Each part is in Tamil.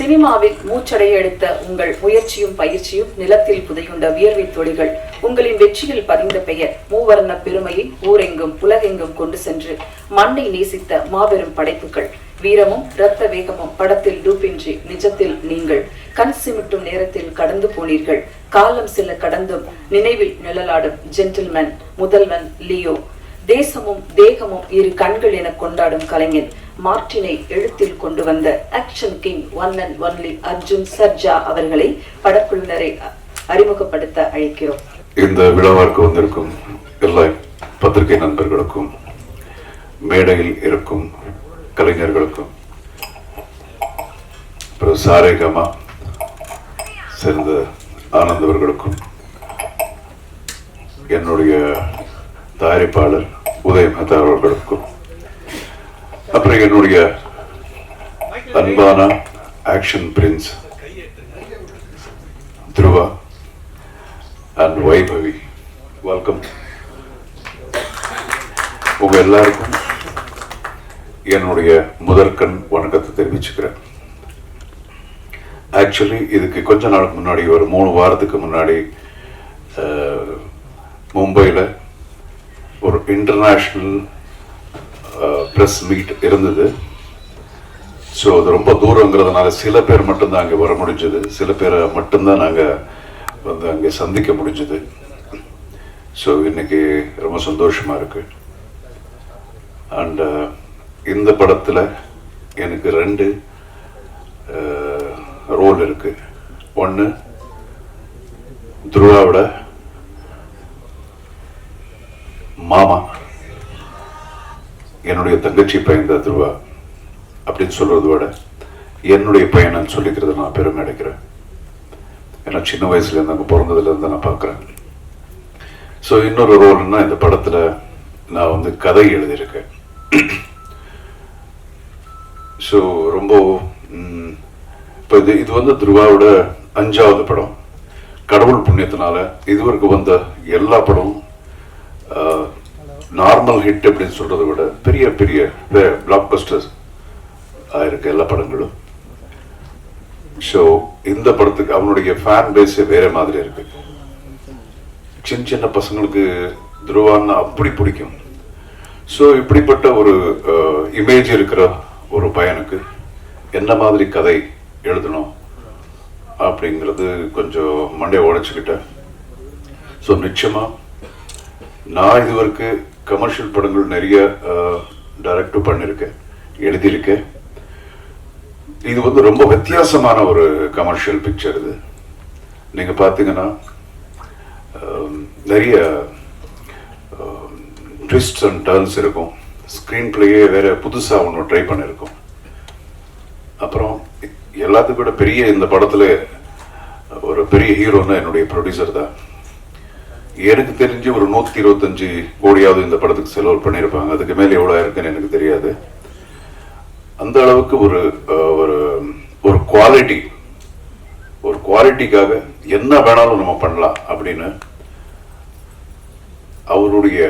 சினிமாவில் மூச்சடைய எடுத்த உங்கள் முயற்சியும் பயிற்சியும் நிலத்தில் புதையுண்ட வியர்வை தொழிகள் உங்களின் வெற்றியில் பதிந்த பெயர் மூவர்ண பெருமையை ஊரெங்கும் உலகெங்கும் கொண்டு சென்று மண்ணை நேசித்த மாபெரும் படைப்புகள். வீரமும் இரத்த வேகமும் படத்தில் டூப்பின்றி நிஜத்தில் நீங்கள் கண் சிமிட்டும் நேரத்தில் கடந்து போனீர்கள். காலம் சில கடந்தும் நினைவில் நிழலாடும் ஜென்டில்மேன் முதல்வன் லியோ. தேசமும் தேகமும் இரு கண்கள் என கொண்டாடும் கலைஞன் மார்டினை எழுத்தில் கொண்டு வந்த action king one and only Arjun Sarja அவர்களை படக்குழுவினரை அறிமுகப்படுத்த அழைக்கிறோம். இந்த விழாவிற்கு வந்திருக்கும் எல்லா பத்திரிகை நண்பர்களுக்கும் மேடையில் இருக்கும் கலைஞர்களுக்கும் அப்புறம் சாரேகமா சேர்ந்த ஆனந்தவர்களுக்கும் என்னுடைய தயாரிப்பாளர் உதய மேத்தா அவர்களுக்கும் அப்புறம் என்னுடைய அன்பான action prince Dhruva and Vaibhavi. Welcome உங்க எல்லாருக்கும் என்னுடைய முதற்கண் வணக்கத்தை தெரிவிச்சுக்கிறேன். ஆக்சுவலி இதுக்கு கொஞ்ச நாளுக்கு முன்னாடி ஒரு மூணு வாரத்துக்கு முன்னாடி மும்பையில் ஒரு இன்டர்நேஷ்னல் ப்ரெஸ் மீட் இருந்தது. ஸோ அது ரொம்ப தூரங்கிறதுனால சில பேர் மட்டும்தான் அங்கே வர முடிஞ்சது. சில பேரை மட்டும்தான் நாங்கள் வந்து அங்கே சந்திக்க முடிஞ்சது. ஸோ இன்னைக்கு ரொம்ப சந்தோஷமா இருக்கு. அண்ட் uh, இந்த படத்தில் எனக்கு ரெண்டு uh, ரோல் இருக்கு. ஒன்று துருவாவோட மாமா. என்னுடைய தங்கச்சி பையன் தான் துருவா அப்படின்னு சொல்றதை விட என்னுடைய பையனை சொல்லிக்கிறது நான் பெருமை அடைக்கிறேன். ஏன்னா சின்ன வயசுலேருந்து அங்கே பிறந்ததுலேருந்து நான் பார்க்குறேன். ஸோ இன்னொரு ரோல்னா இந்த படத்தில் நான் வந்து கதை எழுதியிருக்கேன். ஸோ ரொம்ப இப்போ இது இது வந்து துருவாவோட அஞ்சாவது படம். கடவுள் புண்ணியத்தினால இதுவரைக்கும் வந்த எல்லா படமும் நார்மல் ஹிட் அப்படின்னு சொல்றதை விட பெரிய பெரிய பிளாக் பஸ்டர்ஸ் ஆயிருக்கு எல்லா படங்களும். ஸோ இந்த படத்துக்கு அவனுடைய ஃபேன் பேஸே வேற மாதிரி இருக்கு. சின்ன சின்ன பசங்களுக்கு துருவான்னு அப்படி பிடிக்கும். ஸோ இப்படிப்பட்ட ஒரு இமேஜ் இருக்கிற ஒரு பையனுக்கு என்ன மாதிரி கதை எழுதணும் அப்படிங்கிறது கொஞ்சம் மண்டையை உடைச்சுக்கிட்டேன். ஸோ நிச்சயமா நான் இதுவரைக்கும் கமர்ஷியல் படங்கள் நிறைய டைரக்டும் பண்ணியிருக்கேன் எழுதியிருக்கேன். இது வந்து ரொம்ப வித்தியாசமான ஒரு கமர்ஷியல் பிக்சர் இது. நீங்கள் பார்த்தீங்கன்னா நிறைய ட்விஸ்ட் அண்ட் டர்ன்ஸ் இருக்கும். ஸ்க்ரீன் பிளேயே வேற புதுசாக ஒன்று ட்ரை பண்ணியிருக்கோம் அப்புறம் எல்லாத்துக்கும் விட பெரிய இந்த படத்தில் ஒரு பெரிய ஹீரோன்னா என்னுடைய ப்ரொடியூசர் தான். எனக்கு தெரிஞ்சு ஒரு நூத்தி இருபத்தஞ்சு கோடியாவது இந்த படத்துக்கு செலவு பண்ணியிருப்பாங்க. அதுக்கு மேல எவ்வளவு இருக்குன்னு எனக்கு தெரியாது. அந்த அளவுக்கு ஒரு ஒரு ஒரு குவாலிட்டி ஒரு குவாலிட்டிக்காக என்ன வேணாலும் நம்ம பண்ணலாம் அப்படின்னு அவருடைய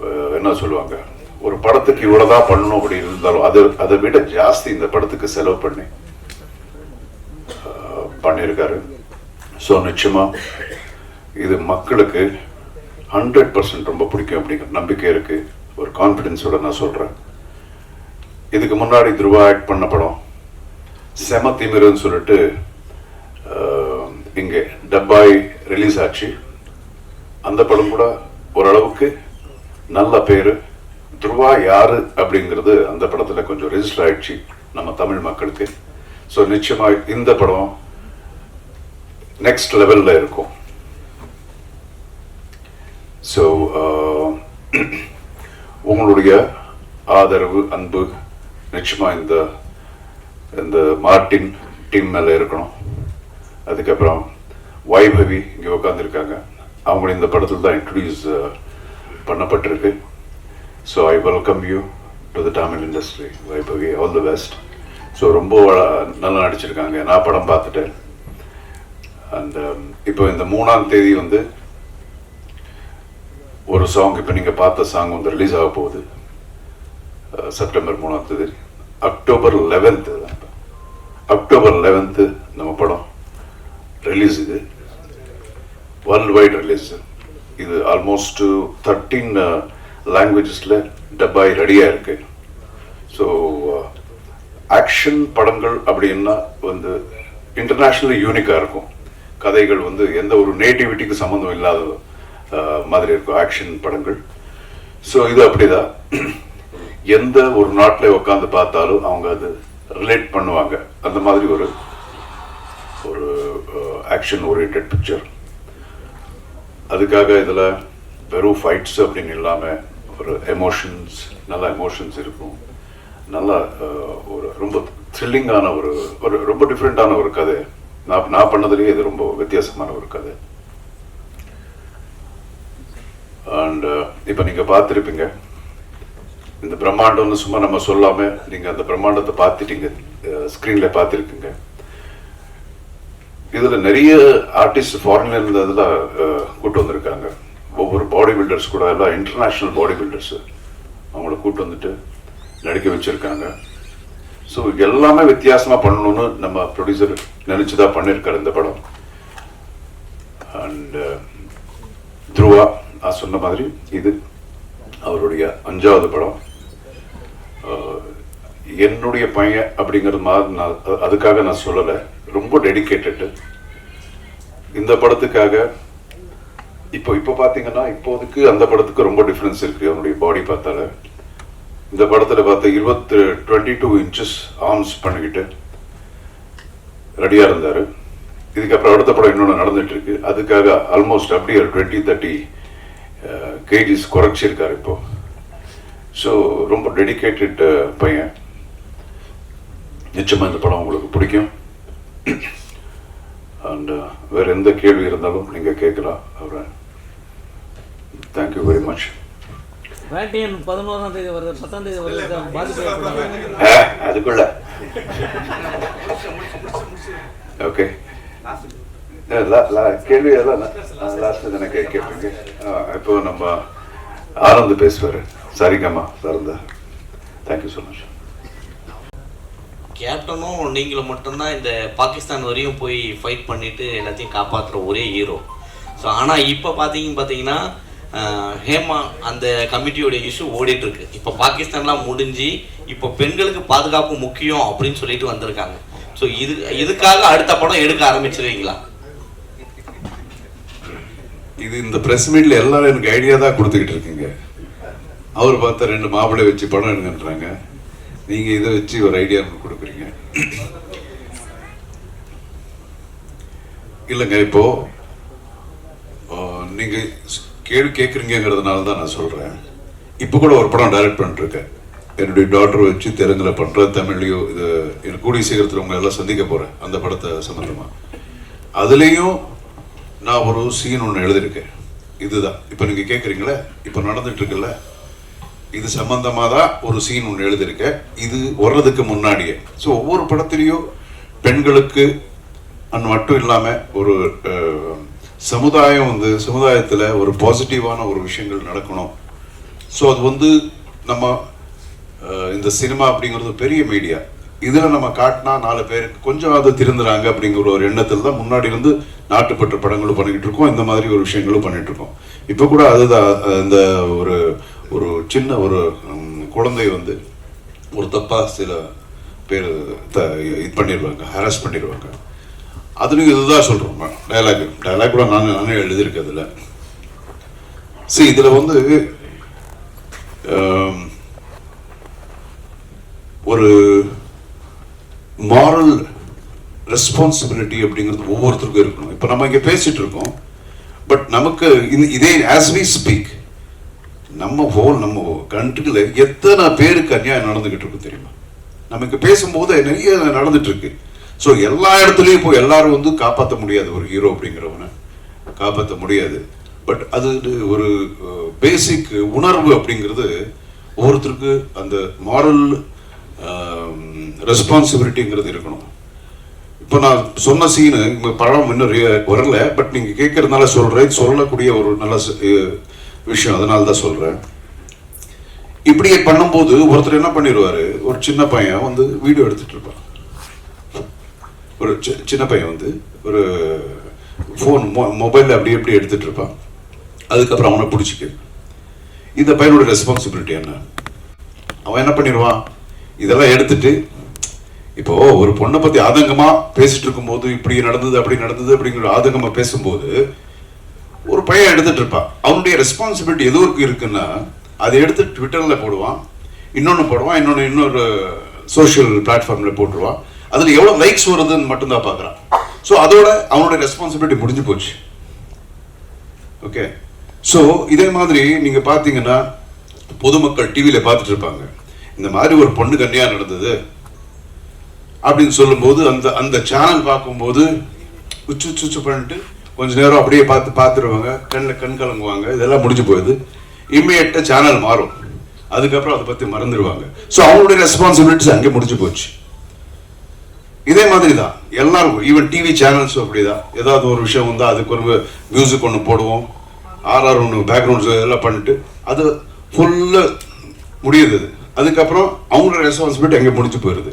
அஹ், என்ன சொல்லுவாங்க ஒரு படத்துக்கு இவ்வளவுதான் பண்ணணும் அப்படின்னு இருந்தாலும் அது அதை விட ஜாஸ்தி இந்த படத்துக்கு செலவு பண்ணி பண்ணியிருக்காரு. ஸோ நிச்சயமா இது மக்களுக்கு ஹண்ட்ரட் பர்சன்ட் ரொம்ப பிடிக்கும் அப்படிங்கிற நம்பிக்கை இருக்கு. ஒரு கான்ஃபிடென்ஸோட நான் சொல்றேன். இதுக்கு முன்னாடி துருவா ஆக்ட் பண்ண படம் செம திமிருன்னு சொல்லிட்டு இங்கே டப்பாய் ரிலீஸ் ஆச்சு. அந்த படம் கூட ஓரளவுக்கு நல்ல பேர். துருவா யாரு அப்படிங்கிறது அந்த படத்தில் கொஞ்சம் ரெஜிஸ்டர் ஆயிடுச்சு நம்ம தமிழ் மக்களுக்கு. ஸோ நிச்சயமா இந்த படம் நெக்ஸ்ட் லெவலில் இருக்கும். ஸோ uh, உங்களுடைய ஆதரவு அன்பு நிச்சயமாக இந்த இந்த மார்டின் டீம் மேலே இருக்கணும். அதுக்கப்புறம் வைபவி இங்கே உட்காந்துருக்காங்க அவங்க இந்த படத்தில் தான் இன்ட்ரடியூஸ் uh, பண்ணப்பட்டிருக்கு. So I welcome you to the Tamil industry Vaibhavi. All the best so ரொம்ப நல்லா நடிச்சிருக்காங்க. நான் படம் பார்த்துட்டேன். அந்த um, இப்போ இந்த மூணாம் தேதி வந்து ஒரு சாங் இப்போ நீங்கள் பார்த்த சாங் வந்து ரிலீஸ் ஆக போகுது. செப்டம்பர் மூணாம் தேதி. அக்டோபர் லெவன்த்து அக்டோபர் லெவன்த்து நம்ம படம் ரிலீஸ் இது. வேர்ல்டு வைட் ரிலீஸ் இது ஆல்மோஸ்ட் தேர்ட்டீன் லாங்குவேஜஸில் டப்பாய் ரெடியாக இருக்கு. ஸோ ஆக்ஷன் uh, படங்கள் அப்படின்னா வந்து இன்டர்நேஷ்னலி யூனிக்காக இருக்கும். கதைகள் வந்து எந்த ஒரு நேட்டிவிட்டிக்கு சம்மந்தம் இல்லாத மாதிரி இருக்கும் ஆக்ஷன் படங்கள். ஸோ இது அப்படிதான் எந்த ஒரு நாட்டில் உட்காந்து பார்த்தாலும் அவங்க அது ரிலேட் பண்ணுவாங்க. அந்த மாதிரி ஒரு ஒரு ஆக்ஷன் ஓரியன்ட் பிக்சர் அதுக்காக இதில் வெறும் ஃபைட்ஸ் அப்படின்னு இல்லாமல் ஒரு எமோஷன்ஸ் நல்ல எமோஷன்ஸ் இருக்கும். நல்ல ஒரு ரொம்ப த்ரில்லிங்கான ஒரு ஒரு ரொம்ப டிஃப்ரெண்ட்டான ஒரு கதை. நான் நான் பண்ணதுலேயே இது ரொம்ப வித்தியாசமான ஒரு கதை. அண்ட் uh, இப்போ நீங்கள் பார்த்துருப்பீங்க. இந்த பிரம்மாண்டம்னு சும்மா நம்ம சொல்லாமல் நீங்கள் அந்த பிரம்மாண்டத்தை பார்த்துட்டீங்க. ஸ்க்ரீனில் பார்த்துருக்கீங்க. இதில் நிறைய ஆர்டிஸ்ட் ஃபாரின்லேருந்து இருந்து கூப்பிட்டு கூட்டு வந்திருக்காங்க. ஒவ்வொரு பாடி பில்டர்ஸ் கூட எல்லாம் இன்டர்நேஷ்னல் பாடி பில்டர்ஸ் அவங்கள கூட்டு வந்துட்டு நடிக்க வச்சிருக்காங்க. ஸோ எல்லாமே வித்தியாசமாக பண்ணணும்னு நம்ம ப்ரொடியூசர் நினச்சி தான் பண்ணியிருக்காரு இந்த படம். அண்ட் துருவா நான் சொன்ன மாதிரி இது அவருடைய அஞ்சாவது படம். என்னுடைய பையன் அப்படிங்கிறது மாதிரி நான் அதுக்காக நான் சொல்லலை. ரொம்ப டெடிகேட்டடு இந்த படத்துக்காக இப்போ இப்போ பார்த்தீங்கன்னா இப்போதைக்கு அந்த படத்துக்கு ரொம்ப டிஃப்ரென்ஸ் இருக்குது அவனுடைய பாடி பார்த்தால. இந்த படத்தில் பார்த்த இருபத்து டுவெண்ட்டி டூ இன்ச்சஸ் ஆர்ம்ஸ் பண்ணிக்கிட்டு ரெடியாக இருந்தார். இதுக்கப்புறம் அடுத்த படம் இன்னொன்று நடந்துட்டு இருக்கு. அதுக்காக ஆல்மோஸ்ட் அப்படியே ஒரு டுவெண்ட்டி தேர்ட்டி கேஜிஸ் குறைச்சிருக்காரு இப்போ. ஸோ ரொம்ப டெடிகேட்டட் பையன். நிச்சயமாக இந்த படம் உங்களுக்கு பிடிக்கும். அண்ட் வேற எந்த கேள்வி இருந்தாலும் நீங்கள் கேட்கலாம் அவரை. தேங்க்யூ வெரி மச் வேட்டையன் பதினோராம் தேதி வருது பத்தாம் தேதி வருது பாதிப்பு ஏற்படாது அதுக்குள்ள. ஓகே கேள்வி எல்லாம் லாஸ்ட் தானே கேட்பீங்க. இப்போ நம்ம ஆனந்த் பேசுவார். சரிங்கம்மா சார்ந்தா தேங்க்யூ ஸோ மச் கேப்டனும் நீங்களும் மட்டும்தான் இந்த பாகிஸ்தான் வரையும் போய் ஃபைட் பண்ணிட்டு எல்லாத்தையும் காப்பாற்றுற ஒரே ஹீரோ ஸோ ஆனால் இப்போ பார்த்தீங்க பார்த்தீங்கன்னா ஹேமா அந்த கமிட்டியோட இஷ்யூ ஓடிட்டு இருக்கு இப்போ பாகிஸ்தான்லாம் முடிஞ்சு இப்போ பெண்களுக்கு பாதுகாப்பு முக்கியம் அப்படின்னு சொல்லிட்டு வந்திருக்காங்க. ஸோ இது இதுக்காக அடுத்த படம் எடுக்க ஆரம்பிச்சிருவீங்களா? இது இந்த பிரஸ் மீட்ல எல்லாரும் எனக்கு ஐடியா தான் கொடுத்துக்கிட்டு இருக்கீங்க. அவர் பார்த்தா ரெண்டு மாப்பிள்ளை வச்சு படம் எடுங்கன்றாங்க. நீங்க இதை வச்சு ஒரு ஐடியா கொடுக்குறீங்க. இல்லைங்க இப்போ நீங்கள் நீங்க கேள்வி கேட்குறீங்கிறதுனால தான் நான் சொல்றேன். இப்போ கூட ஒரு படம் டைரக்ட் பண்ணிட்டு என்னுடைய டாக்டர் வச்சு தெலுங்குல பண்ற தமிழ்லையோ இது எனக்கு கூடிய சீக்கிரத்தில் உங்களை எல்லாம் சந்திக்க போறேன் அந்த படத்தை சம்பந்தமா. அதுலேயும் நான் ஒரு சீன் ஒன்று எழுதியிருக்கேன். இதுதான். இப்போ நீங்கள் கேட்குறீங்களே இப்போ நடந்துட்டுருக்குல்ல இது சம்மந்தமாக தான் ஒரு சீன் ஒன்று எழுதியிருக்கேன். இது வர்றதுக்கு முன்னாடியே. ஸோ ஒவ்வொரு படத்துலேயும் பெண்களுக்கு அன் மட்டும் இல்லாமல் ஒரு சமுதாயம் வந்து சமுதாயத்தில் ஒரு பாசிட்டிவான ஒரு விஷயங்கள் நடக்கணும். ஸோ அது வந்து நம்ம இந்த சினிமா அப்படிங்கிறது பெரிய மீடியா இதில் நம்ம காட்டினா நாலு பேருக்கு கொஞ்சம் அது திருந்துறாங்க அப்படிங்கிற ஒரு எண்ணத்தில் தான் முன்னாடி இருந்து நாட்டுப்பற்று படங்களும் பண்ணிக்கிட்டு இருக்கோம். இந்த மாதிரி ஒரு விஷயங்களும் பண்ணிட்டு இருக்கோம். இப்போ கூட அதுதான் இந்த ஒரு ஒரு சின்ன ஒரு குழந்தை வந்து ஒரு தப்பாக சில பேர் த இது பண்ணிடுவாங்க ஹராஸ் பண்ணிடுவாங்க அதுலேயும் இதுதான் சொல்கிறோம் டயலாக் டயலாக் கூட நான் நானே எழுதியிருக்கேன் அதில். சரி இதில் வந்து ஒரு மாரல் ரெஸ்பான்சிபிலிட்டி அப்படிங்கிறது ஒவ்வொருத்தருக்கும் இருக்கணும். இப்போ நம்ம இங்கே பேசிட்டு இருக்கோம். பட் நமக்கு இதே ஆஸ் வி ஸ்பீக் நம்ம ஹோல் நம்ம கண்ட்ரியில் எத்தனை பேருக்கு அநியாயம் நடந்துகிட்டு இருக்கு தெரியுமா? நமக்கு பேசும்போது நிறைய நடந்துட்டு இருக்கு. ஸோ எல்லா இடத்துலையும் இப்போ எல்லாரும் வந்து காப்பாற்ற முடியாது. ஒரு ஹீரோ அப்படிங்கிறவனை காப்பாற்ற முடியாது. பட் அது ஒரு பேசிக் உணர்வு அப்படிங்கிறது ஒவ்வொருத்தருக்கு அந்த மாரல் ரெஸ்பான்சிபிலிட்டிங்கிறது இருக்கணும். இப்போ நான் சொன்ன சீனு பழம் இன்னும் வரல பட் நீங்கள் கேட்கறதுனால சொல்கிறேன் சொல்லக்கூடிய ஒரு நல்ல விஷயம். அதனால தான் சொல்கிறேன் இப்படி பண்ணும்போது ஒருத்தர் என்ன பண்ணிடுவாரு ஒரு சின்ன பையன் வந்து வீடியோ எடுத்துகிட்டு இருப்பான். ஒரு சி- சின்ன பையன் வந்து ஒரு ஃபோன் மொபைலில் அப்படி எப்படி எடுத்துகிட்டு இருப்பான். அதுக்கப்புறம் அவனை பிடிச்சிக்கு. இந்த பையனோட ரெஸ்பான்சிபிலிட்டி என்ன? அவன் என்ன பண்ணிடுவான் இதெல்லாம் எடுத்துட்டு இப்போ ஒரு பொண்ணை பத்தி ஆதங்கமா பேசிட்டு இருக்கும்போது இப்படி நடந்தது அப்படி நடந்தது அப்படிங்கிற ஆதங்கமா பேசும்போது ஒரு பையன் எடுத்துட்டு இருப்பான். அவனுடைய ரெஸ்பான்சிபிலிட்டி எது இருக்குன்னா அதை எடுத்து ட்விட்டர்ல போடுவான் இன்னொன்னு போடுவான் இன்னொன்னு இன்னொரு சோஷியல் பிளாட்ஃபார்ம்ல போட்டுருவான். அதுல எவ்வளவு லைக்ஸ் வருதுன்னு மட்டும்தான் பாக்குறான் ஸோ அதோட அவனோட ரெஸ்பான்சிபிலிட்டி முடிஞ்சு போச்சு. ஓகே ஸோ இதே மாதிரி நீங்க பாத்தீங்கன்னா பொதுமக்கள் டிவியில பார்த்துட்டு இருப்பாங்க. இந்த மாதிரி ஒரு பொண்ணு கன்னியா நடந்தது. அப்படின்னு சொல்லும்போது அந்த அந்த சேனல் பார்க்கும்போது உச்சு உச்சு உச்சு பண்ணிட்டு கொஞ்ச நேரம் அப்படியே பார்த்து பார்த்துருவாங்க. கண்ணில் கண் கலங்குவாங்க. இதெல்லாம் முடிஞ்சு போயிடுது. இம்மிடியட்டாக சேனல் மாறும். அதுக்கப்புறம் அதை பற்றி மறந்துடுவாங்க ஸோ அவங்களுடைய ரெஸ்பான்சிபிலிட்டிஸ் அங்கே முடிஞ்சு போச்சு. இதே மாதிரி தான். எல்லாரும் ஈவன் டிவி சேனல்ஸும் அப்படிதான். ஏதாவது ஒரு விஷயம் வந்தால் அதுக்கு ஒரு மியூசிக் ஒன்று போடுவோம். ஆர்ஆர் ஒன்று பேக்ரவுண்ட்ஸ் இதெல்லாம் பண்ணிட்டு அது ஃபுல்லாக முடியுது. அதுக்கப்புறம் அவங்களோட ரெஸ்பான்சிபிலிட்டி அங்கே முடிஞ்சு போயிடுது.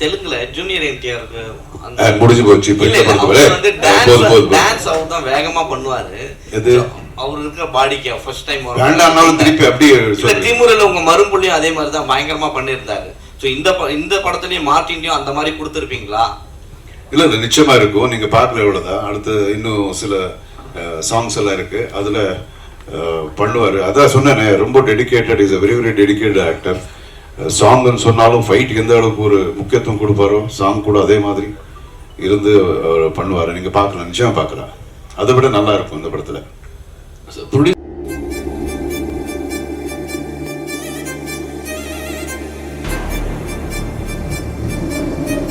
தெலுங்குல ஜூனியர் என்டிஆருக்கு அஹ் முடிஞ்சு போச்சு டான்ஸ் அவர் தான் வேகமா பண்ணுவாரு. எது? அவர் இருக்கிற பாடிக்கு ஃபர்ஸ்ட் டைம் வேண்டாம்னாலும் திருப்பி அப்படியே. திமுறல உங்க மரும்புள்ளியும் அதே மாதிரி தான் பயங்கரமா பண்ணியிருந்தாரு. சோ இந்த இந்த படத்துலயும் மார்ட்டின்லயும் அந்த மாதிரி கொடுத்துருப்பீங்களா? இல்ல இல்ல நிச்சயமா இருக்கும். நீங்க பார்க்கல இவ்வளவுதான் அடுத்து இன்னும் சில சாங்ஸ் எல்லாம் இருக்கு. அதுல பண்ணுவாரு. அதான் சொன்னேனே ரொம்ப dedicated is a very very dedicated actor சாங்னு சொன்னாலும் ஃபைட்டுக்கு எந்த அளவுக்கு ஒரு முக்கியத்துவம் கொடுப்பாரோ சாங் கூட அதே மாதிரி இருந்து பண்ணுவார் பண்ணுவாரு. நீங்க பார்க்கலாம் நிச்சயமா பார்க்கலாம். அதை விட நல்லா இருக்கும் இந்த படத்துல. ப்ரொடியூசர்